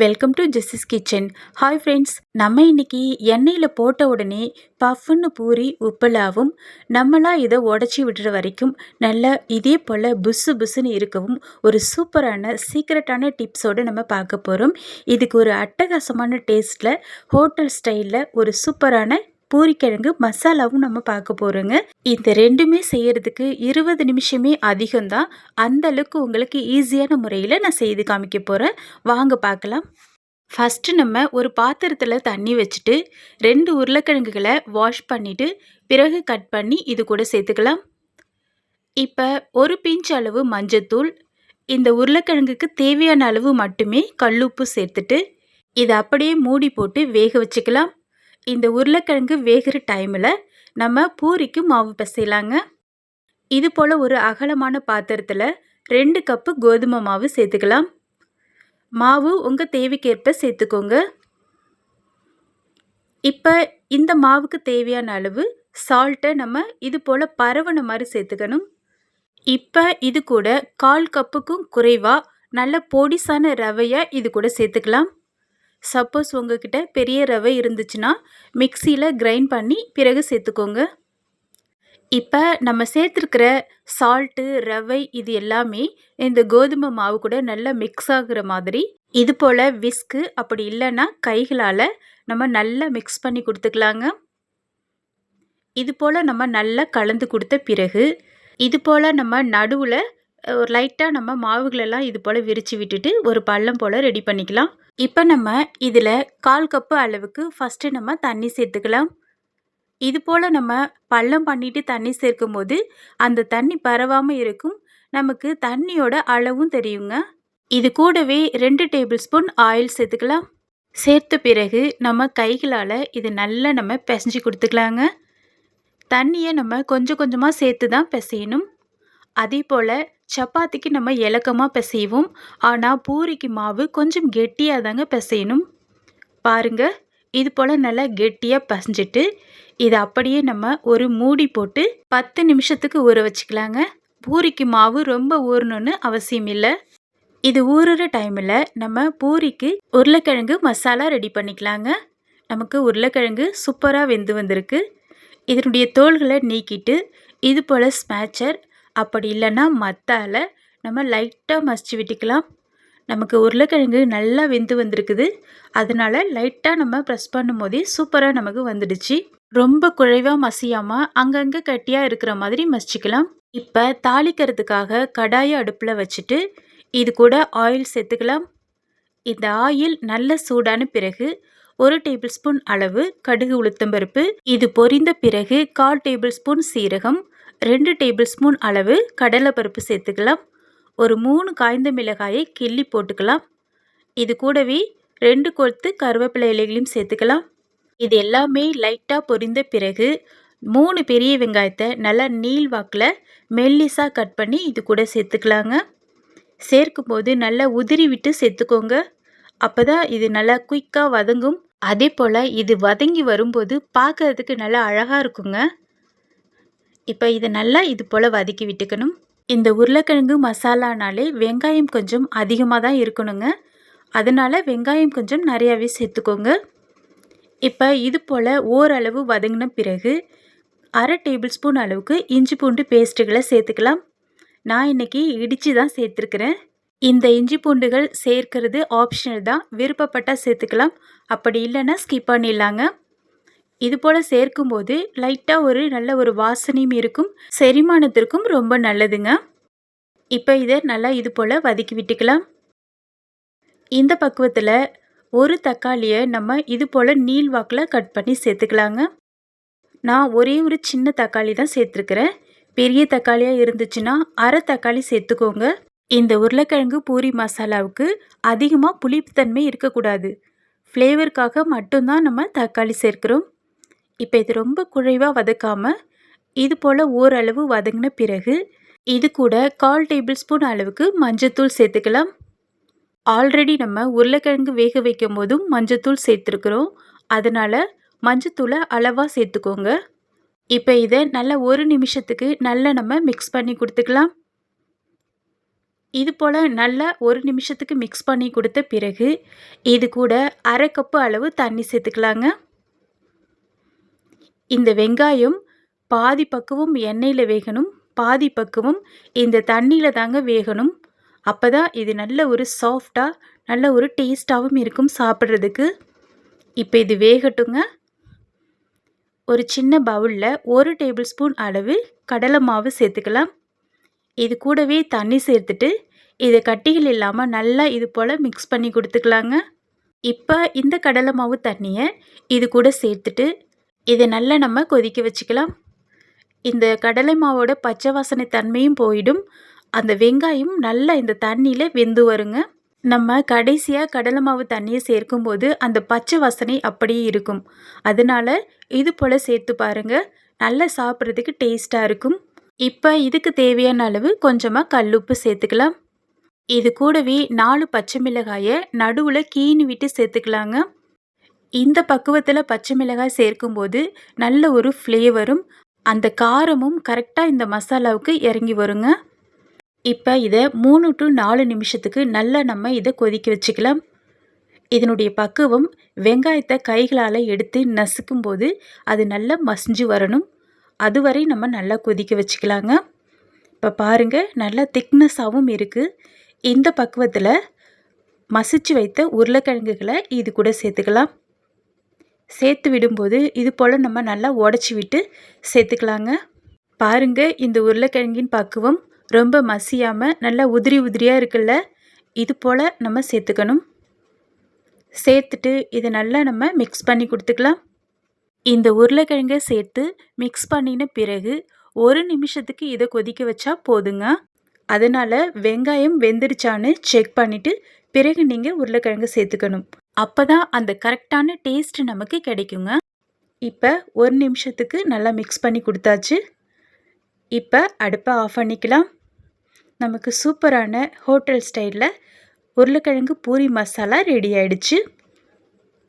Welcome to Jessie's kitchen hi friends நம்ம இன்னைக்கு எண்ணெயில் போட்ட உடனே பஃப்னு பூரி உப்பலாவும் நம்மளாக இதை உடச்சி விடுற வரைக்கும் நல்லா இதே போல் புஸ்ஸு புஸ்ஸுன்னு இருக்கவும் ஒரு சூப்பரான சீக்ரெட்டான டிப்ஸோடு நம்ம பார்க்க போகிறோம் இதுக்கு ஒரு அட்டகாசமான டேஸ்ட்டில் ஹோட்டல் ஸ்டைலில் ஒரு சூப்பரான பூரிக்கிழங்கு மசாலாவும் நம்ம பார்க்க போகிறோங்க இந்த ரெண்டுமே செய்கிறதுக்கு இருபது நிமிஷமே அதிகம்தான். அந்த அளவுக்கு உங்களுக்கு ஈஸியான முறையில் நான் செய்து காமிக்க போகிறேன் வாங்க பார்க்கலாம். ஃபஸ்ட்டு நம்ம ஒரு பாத்திரத்தில் தண்ணி வச்சுட்டு ரெண்டு உருளைக்கிழங்குகளை வாஷ் பண்ணிவிட்டு பிறகு கட் பண்ணி இது கூட சேர்த்துக்கலாம். இப்போ ஒரு பிஞ்ச் அளவு மஞ்சத்தூள் இந்த உருளைக்கிழங்குக்கு தேவையான அளவு மட்டுமே கல்லுப்பு சேர்த்துட்டு இதை அப்படியே மூடி போட்டு வேக வச்சுக்கலாம். இந்த உருளைக்கிழங்கு வேகிற டைமில் நம்ம பூரிக்கு மாவு பிசையலாங்க. இது போல் ஒரு அகலமான பாத்திரத்தில் ரெண்டு கப்பு கோதுமை மாவு சேர்த்துக்கலாம். மாவு உங்கள் தேவைக்கேற்ப சேர்த்துக்கோங்க. இப்போ இந்த மாவுக்கு தேவையான அளவு சால்ட்டை நம்ம இது போல் பரவன மாதிரி சேர்த்துக்கணும். இப்போ இது கூட கால் கப்புக்கும் குறைவாக நல்ல பொடிசான ரவையை இது கூட சேர்த்துக்கலாம். சப்போஸ் உங்ககிட்ட பெரிய ரவை இருந்துச்சுன்னா மிக்சியில் கிரைண்ட் பண்ணி பிறகு சேர்த்துக்கோங்க. இப்போ நம்ம சேர்த்துருக்கிற சால்ட்டு ரவை இது எல்லாமே இந்த கோதுமை மாவு கூட நல்லா மிக்ஸ் ஆகுற மாதிரி. இது போல் விஸ்கு அப்படி இல்லைன்னா கைகளால் நம்ம நல்லா மிக்ஸ் பண்ணி கொடுத்துக்கலாங்க. இது போல் நம்ம நல்லா கலந்து கொடுத்த பிறகு இது போல் நம்ம நடுவில் ஒரு லைட்டாக நம்ம மாவுகளெல்லாம் இது போல் விரித்து விட்டுட்டு ஒரு பள்ளம் போல் ரெடி பண்ணிக்கலாம். இப்போ நம்ம இதில் கால் கப்பு அளவுக்கு ஃபஸ்ட்டு நம்ம தண்ணி சேர்த்துக்கலாம். இது போல் நம்ம பள்ளம் பண்ணிவிட்டு தண்ணி சேர்க்கும் போது அந்த தண்ணி பரவாமல் இருக்கும். நமக்கு தண்ணியோட அளவும் தெரியுங்க. இது கூடவே ரெண்டு டேபிள் ஸ்பூன் ஆயில் சேர்த்துக்கலாம். சேர்த்த பிறகு நம்ம கைகளால் இது நல்லா நம்ம பிசைஞ்சு கொடுத்துக்கலாங்க. தண்ணியை நம்ம கொஞ்சம் கொஞ்சமாக சேர்த்து தான் பிசையணும். அதே போல் சப்பாத்திக்கு நம்ம இலக்கமாக பிசைவோம். ஆனால் பூரிக்கு மாவு கொஞ்சம் கெட்டியாக தாங்க பிசையணும். பாருங்கள் இது போல் நல்லா கெட்டியாக பசைஞ்சிட்டு இதை அப்படியே நம்ம ஒரு மூடி போட்டு பத்து நிமிஷத்துக்கு ஊற வச்சுக்கலாங்க. பூரிக்கு மாவு ரொம்ப ஊறணுன்னு அவசியம் இல்லை. இது ஊறுற டைமில் நம்ம பூரிக்கு உருளைக்கிழங்கு மசாலா ரெடி பண்ணிக்கலாங்க. நமக்கு உருளைக்கிழங்கு சூப்பராக வெந்து வந்திருக்கு. இதனுடைய தோள்களை நீக்கிட்டு இது போல் ஸ்மேச்சர் அப்படி இல்லைன்னா மத்தால் நம்ம லைட்டாக மசிச்சு விட்டுக்கலாம். நமக்கு உருளைக்கிழங்கு நல்லா வெந்து வந்திருக்குது. அதனால் லைட்டாக நம்ம ப்ரெஸ் பண்ணும் போதே சூப்பராக நமக்கு வந்துடுச்சு. ரொம்ப குழைவாக மசியாமல் அங்கங்கே கட்டியாக இருக்கிற மாதிரி மசிச்சுக்கலாம். இப்போ தாளிக்கிறதுக்காக கடாயை அடுப்பில் வச்சுட்டு இது கூட ஆயில் சேர்த்துக்கலாம். இந்த ஆயில் நல்ல சூடான பிறகு ஒரு டேபிள் ஸ்பூன் அளவு கடுகு உளுத்தம்பருப்பு இது பொரிந்த பிறகு கால் டேபிள் ஸ்பூன் சீரகம் ரெண்டு டேபிள் ஸ்பூன் அளவு கடலைப்பருப்பு சேர்த்துக்கலாம். ஒரு மூணு காய்ந்த மிளகாயை கிள்ளி போட்டுக்கலாம். இது கூடவே ரெண்டு கொத்து கருவேப்பிலை இலைகளையும் சேர்த்துக்கலாம். இது எல்லாமே லைட்டாக பொரிந்த பிறகு மூணு பெரிய வெங்காயத்தை நல்லா நீள் வாக்கில் மெல்லிஸாக கட் பண்ணி இது கூட சேர்த்துக்கலாங்க. சேர்க்கும் போது நல்லா உதிரி விட்டு சேர்த்துக்கோங்க. அப்போ தான் இது நல்லா குயிக்காக வதங்கும். அதே போல் இது வதங்கி வரும்போது பார்க்கறதுக்கு நல்லா அழகாக இருக்குங்க. இப்போ இதை நல்லா இது போல் வதக்கி விட்டுக்கணும். இந்த உருளைக்கிழங்கு மசாலானாலே வெங்காயம் கொஞ்சம் அதிகமாக தான் இருக்கணுங்க. அதனால் வெங்காயம் கொஞ்சம் நிறையாவே சேர்த்துக்கோங்க. இப்போ இது போல் ஓரளவு வதங்கின பிறகு அரை டேபிள் ஸ்பூன் அளவுக்கு இஞ்சி பூண்டு பேஸ்ட்டுகளை சேர்த்துக்கலாம். நான் இன்றைக்கி இடித்து தான் சேர்த்துருக்குறேன். இந்த இஞ்சி பூண்டுகள் சேர்க்கறது ஆப்ஷனல் தான். விருப்பப்பட்டால் சேர்த்துக்கலாம். அப்படி இல்லைன்னா ஸ்கிப் பண்ணிடலாங்க. இது போல் சேர்க்கும்போது லைட்டாக ஒரு நல்ல ஒரு வாசனையும் இருக்கும் செரிமானத்திற்கும் ரொம்ப நல்லதுங்க. இப்போ இதை நல்லா இது போல் வதக்கி விட்டுக்கலாம். இந்த பக்குவத்தில் ஒரு தக்காளியை நம்ம இது போல் நீள் வாக்கில் கட் பண்ணி சேர்த்துக்கலாங்க. நான் ஒரே ஒரு சின்ன தக்காளி தான் சேர்த்துருக்குறேன். பெரிய தக்காளியாக இருந்துச்சுன்னா அரை தக்காளி சேர்த்துக்கோங்க. இந்த உருளைக்கிழங்கு பூரி மசாலாவுக்கு அதிகமாக புளிப்புத்தன்மை இருக்கக்கூடாது. ஃப்ளேவருக்காக மட்டும்தான் நம்ம தக்காளி சேர்க்குறோம். இப்போ இது ரொம்ப குழைவாக வதக்காமல் இது போல் ஓரளவு வதங்கின பிறகு இது கூட கால் டேபிள் ஸ்பூன் அளவுக்கு மஞ்சத்தூள் சேர்த்துக்கலாம். ஆல்ரெடி நம்ம உருளைக்கிழங்கு வேக வைக்கும் போதும் மஞ்சத்தூள் சேர்த்துருக்குறோம். அதனால் மஞ்சத்தூளை அளவாக சேர்த்துக்கோங்க. இப்போ இதை நல்லா ஒரு நிமிஷத்துக்கு நல்லா நம்ம மிக்ஸ் பண்ணி கொடுத்துக்கலாம். இது போல் நல்லா ஒரு நிமிஷத்துக்கு மிக்ஸ் பண்ணி கொடுத்த பிறகு இது கூட அரை கப்பு அளவு தண்ணி சேர்த்துக்கலாங்க. இந்த வெங்காயம் பாதி பக்குவம் எண்ணெயில் வேகணும் பாதி பக்குவம் இந்த தண்ணியில் தாங்க வேகணும். அப்போ தான் இது நல்ல ஒரு சாஃப்டாக நல்ல ஒரு டேஸ்ட்டாகவும் இருக்கும் சாப்பிட்றதுக்கு. இப்போ இது வேகட்டுங்க. ஒரு சின்ன பவுலில் ஒரு டேபிள் ஸ்பூன் அளவு கடலை மாவு சேர்த்துக்கலாம். இது கூடவே தண்ணி சேர்த்துட்டு இதை கட்டிகள் இல்லாமல் நல்லா இது போல் மிக்ஸ் பண்ணி கொடுத்துக்கலாங்க. இப்போ இந்த கடலை மாவு தண்ணியை இது கூட சேர்த்துட்டு இதை நல்லா நம்ம கொதிக்க வச்சுக்கலாம். இந்த கடலை மாவோட பச்சை வாசனை தன்மையும் போயிடும். அந்த வெங்காயம் நல்லா இந்த தண்ணியில் வெந்து வருங்க. நம்ம கடைசியாக கடலை மாவு தண்ணியை சேர்க்கும்போது அந்த பச்சை வாசனை அப்படியே இருக்கும். அதனால் இது போல் சேர்த்து பாருங்கள் நல்லா சாப்பிட்றதுக்கு டேஸ்ட்டாக இருக்கும். இப்போ இதுக்கு தேவையான அளவு கொஞ்சமாக கல்லுப்பு சேர்த்துக்கலாம். இது கூடவே நாலு பச்சை மிளகாயை நடுவில் கீனி விட்டு சேர்த்துக்கலாங்க. இந்த பக்குவத்தில் பச்சை மிளகாய் சேர்க்கும்போது நல்ல ஒரு ஃப்ளேவரும் அந்த காரமும் கரெக்டாக இந்த மசாலாவுக்கு இறங்கி வருங்க. இப்போ இதை மூணு டு நாலு நிமிஷத்துக்கு நல்லா நம்ம இதை கொதிக்க வச்சுக்கலாம். இதனுடைய பக்குவம் வெங்காயத்தை கைகளால் எடுத்து நசுக்கும் போது அது நல்லா மசிஞ்சு வரணும். அதுவரை நம்ம நல்லா கொதிக்க வச்சுக்கலாங்க. இப்போ பாருங்கள் நல்லா திக்னஸாகவும் இருக்குது இந்த பக்குவத்தில் மசிச்சு வைத்த உருளைக்கிழங்குகளை இது கூட சேர்த்துக்கலாம். சேர்த்து விடும்போது இது போல் நம்ம நல்லா உடச்சி விட்டு சேர்த்துக்கலாங்க. பாருங்கள் இந்த உருளைக்கிழங்கின் பக்குவம் ரொம்ப மசியாமல் நல்லா உதிரி உதிரியாக இருக்குல்ல? இது போல் நம்ம சேர்த்துக்கணும். சேர்த்துட்டு இதை நல்லா நம்ம மிக்ஸ் பண்ணி கொடுத்துக்கலாம். இந்த உருளைக்கிழங்கை சேர்த்து மிக்ஸ் பண்ணின பிறகு ஒரு நிமிஷத்துக்கு இதை கொதிக்க வச்சா போதுங்க. அதனால் வெங்காயம் வெந்துருச்சான்னு செக் பண்ணிவிட்டு பிறகு நீங்கள் உருளைக்கிழங்கு சேர்த்துக்கணும். அப்போ தான் அந்த கரெக்டான டேஸ்ட் நமக்கு கிடைக்குங்க. இப்போ ஒரு நிமிஷத்துக்கு நல்லா மிக்ஸ் பண்ணி கொடுத்தாச்சு. இப்போ அடுப்பை ஆஃப் பண்ணிக்கலாம். நமக்கு சூப்பரான ஹோட்டல் ஸ்டைலில் உருளைக்கிழங்கு பூரி மசாலா ரெடி ஆயிடுச்சு.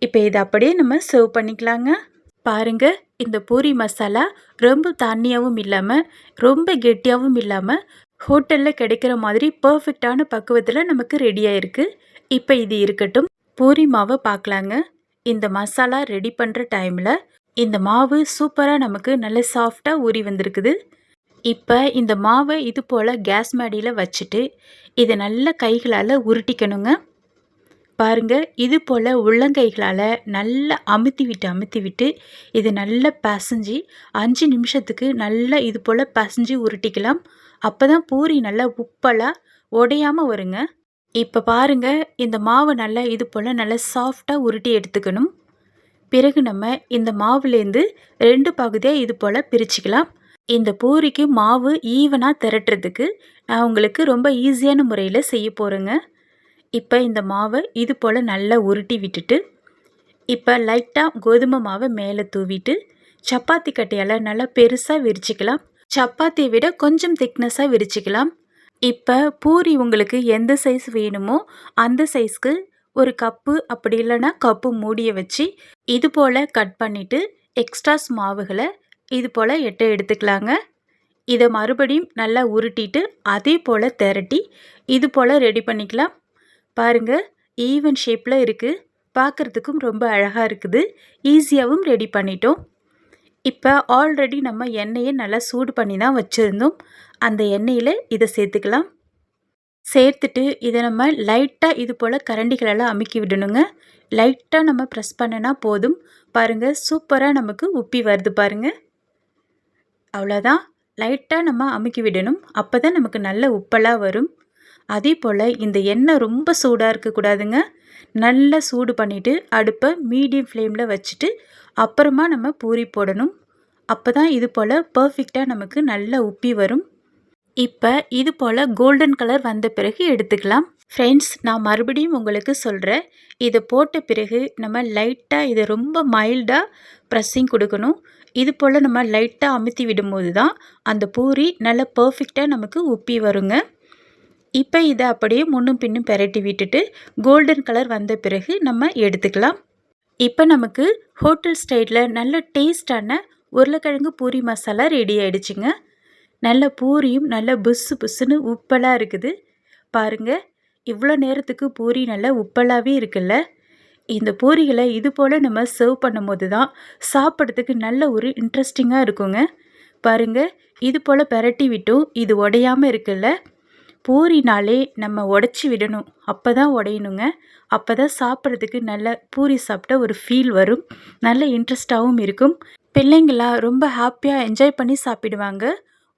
இப்போ இதை அப்படியே நம்ம சர்வ் பண்ணிக்கலாங்க. பாருங்க இந்த பூரி மசாலா ரொம்ப தண்ணியாகவும் இல்லாமல் ரொம்ப கெட்டியாகவும் இல்லாமல் ஹோட்டலில் கிடைக்கிற மாதிரி பர்ஃபெக்டான பக்குவத்தில் நமக்கு ரெடியாக இருக்குது இப்போ இது இருக்கட்டும். பூரி மாவை பார்க்கலாங்க இந்த மசாலா ரெடி பண்ணுற டைமில் இந்த மாவு சூப்பராக நமக்கு நல்ல சாஃப்டாக ஊறி வந்திருக்குது. இப்போ இந்த மாவை இது போல் கேஸ் மேடியில் வச்சுட்டு இதை நல்ல கைகளால் உருட்டிக்கணுங்க. பாருங்கள் இது போல் உள்ளங்கைகளால் நல்லா அமுத்தி விட்டு அமுத்தி விட்டு இது நல்லா பசைஞ்சு அஞ்சு நிமிஷத்துக்கு நல்லா இது போல் பசைஞ்சு உருட்டிக்கலாம். அப்போ தான் பூரி நல்லா உப்பலாக உடையாமல் வருங்க. இப்போ பாருங்க இந்த மாவு நல்லா இது போல் நல்லா சாஃப்டாக உருட்டி எடுத்துக்கணும். பிறகு நம்ம இந்த மாவுலேருந்து ரெண்டு பகுதியாக இது போல் பிரிச்சுக்கலாம். இந்த பூரிக்கு மாவு ஈவனாக திரட்டுறதுக்கு நான் உங்களுக்கு ரொம்ப ஈஸியான முறையில் செய்ய போகிறேங்க இப்போ இந்த மாவை இது போல் நல்லா உருட்டி விட்டுட்டு இப்போ லைட்டாக கோதுமை மாவை மேலே தூவிட்டு சப்பாத்தி கட்டையால் நல்லா பெருசாக விரிச்சிக்கலாம். சப்பாத்தியை விட கொஞ்சம் திக்னஸாக விரிச்சிக்கலாம். இப்போ பூரி உங்களுக்கு எந்த சைஸ் வேணுமோ அந்த சைஸ்க்கு ஒரு கப்பு அப்படி இல்லைன்னா கப்பு மூடிய வச்சு இது போல் கட் பண்ணிவிட்டு எக்ஸ்ட்ராஸ் மாவுகளை இது போல் எட்ட எடுத்துக்கலாங்க. இதை மறுபடியும் நல்லா உருட்டிட்டு அதே போல் திரட்டி இது போல் ரெடி பண்ணிக்கலாம். பாருங்கள் ஈவன் ஷேப்பில் இருக்குது பார்க்குறதுக்கும் ரொம்ப அழகாக இருக்குது. ஈஸியாகவும் ரெடி பண்ணிட்டோம். இப்போ ஆல்ரெடி நம்ம எண்ணெயை நல்லா சூடு பண்ணி தான் வச்சுருந்தோம். அந்த எண்ணெயில் இதை சேர்த்துக்கலாம். சேர்த்துட்டு இதை நம்ம லைட்டாக இது போல் கரண்டிகளெல்லாம் அமுக்கி விடணுங்க. லைட்டாக நம்ம ப்ரெஸ் பண்ணினா போதும். பாருங்கள் சூப்பராக நமக்கு உப்பி வருது பாருங்கள் அவ்வளோதான் லைட்டாக நம்ம அமுக்கி விடணும். அப்போ தான் நமக்கு நல்ல உப்பெல்லாம் வரும். அதே போல் இந்த எண்ணெய் ரொம்ப சூடாக இருக்கக்கூடாதுங்க. நல்லா சூடு பண்ணிவிட்டு அடுப்பை மீடியம் ஃப்ளேமில் வச்சுட்டு அப்புறமா நம்ம பூரி போடணும். அப்போ தான் இது போல் பர்ஃபெக்டாக நமக்கு நல்லா உப்பி வரும். இப்போ இது போல் கோல்டன் கலர் வந்த பிறகு எடுத்துக்கலாம். ஃப்ரெண்ட்ஸ் நான் மறுபடியும் உங்களுக்கு சொல்கிறேன் இதை போட்ட பிறகு நம்ம லைட்டாக இதை ரொம்ப மைல்டாக ப்ரெஸ்ஸிங் கொடுக்கணும். இது போல் நம்ம லைட்டாக அமுத்தி விடும்போது தான் அந்த பூரி நல்லா பர்ஃபெக்டாக நமக்கு உப்பி வருங்க. இப்போ இதை அப்படியே முன்னும் பின்னும் பெரட்டி விட்டுட்டு கோல்டன் கலர் வந்த பிறகு நம்ம எடுத்துக்கலாம். இப்போ நமக்கு ஹோட்டல் ஸ்டைலில் நல்ல டேஸ்டான உருளைக்கிழங்கு பூரி மசாலா ரெடி ஆகிடுச்சிங்க நல்ல பூரியும் நல்ல புஸ்ஸு புஸ்ஸுன்னு உப்பலாக இருக்குது. பாருங்க இவ்வளோ நேரத்துக்கு பூரி நல்லா உப்பலாகவே இருக்குல்ல. இந்த பூரிகளை இது போல் நம்ம சர்வ் பண்ணும்போது தான் சாப்பிட்றதுக்கு நல்ல ஒரு இன்ட்ரெஸ்டிங்காக இருக்குங்க. பாருங்க இது போல் பெரட்டி விட்டும் இது உடையாமல் இருக்குல்ல. பூரினாலே நம்ம உடச்சி விடணும். அப்போ தான் உடையணுங்க. அப்போ தான் சாப்பிட்றதுக்கு நல்ல பூரி சாப்பிட்ட ஒரு ஃபீல் வரும். நல்ல இன்ட்ரெஸ்டாகவும் இருக்கும். பிள்ளைங்களாம் ரொம்ப ஹாப்பியாக என்ஜாய் பண்ணி சாப்பிடுவாங்க.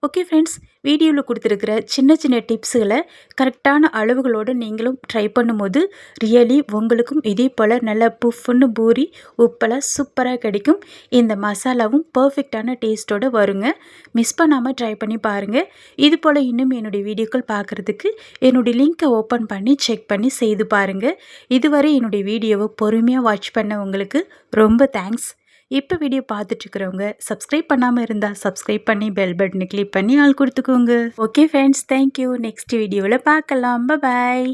ஓகே ஃப்ரெண்ட்ஸ் வீடியோவில் கொடுத்துருக்கிற சின்ன சின்ன டிப்ஸுகளை கரெக்டான அளவுகளோடு நீங்களும் ட்ரை பண்ணும்போது ரியலி உங்களுக்கும் இதே போல் நல்ல புஃப்னு பூரி உப்பெல்லாம் சூப்பராக கிடைக்கும். இந்த மசாலாவும் பர்ஃபெக்டான டேஸ்ட்டோடு வருங்க. மிஸ் பண்ணாமல் ட்ரை பண்ணி பாருங்கள் இது போல் இன்னும் என்னுடைய வீடியோக்கள் பார்க்குறதுக்கு என்னுடைய லிங்க்கை ஓப்பன் பண்ணி செக் பண்ணி செய்து பாருங்கள் இதுவரை என்னுடைய வீடியோவை பொறுமையாக வாட்ச் பண்ண உங்களுக்கு ரொம்ப தேங்க்ஸ் இப்போ வீடியோ பார்த்துட்ருக்குறவங்க சப்ஸ்கிரைப் பண்ணாமல் இருந்தால் சப்ஸ்கிரைப் பண்ணி பெல் பட்டனை கிளிக் பண்ணி ஆள் கொடுத்துக்கோங்க. ஓகே ஃப்ரெண்ட்ஸ் தேங்க்யூ நெக்ஸ்ட் வீடியோவில் பார்க்கலாம். பாய்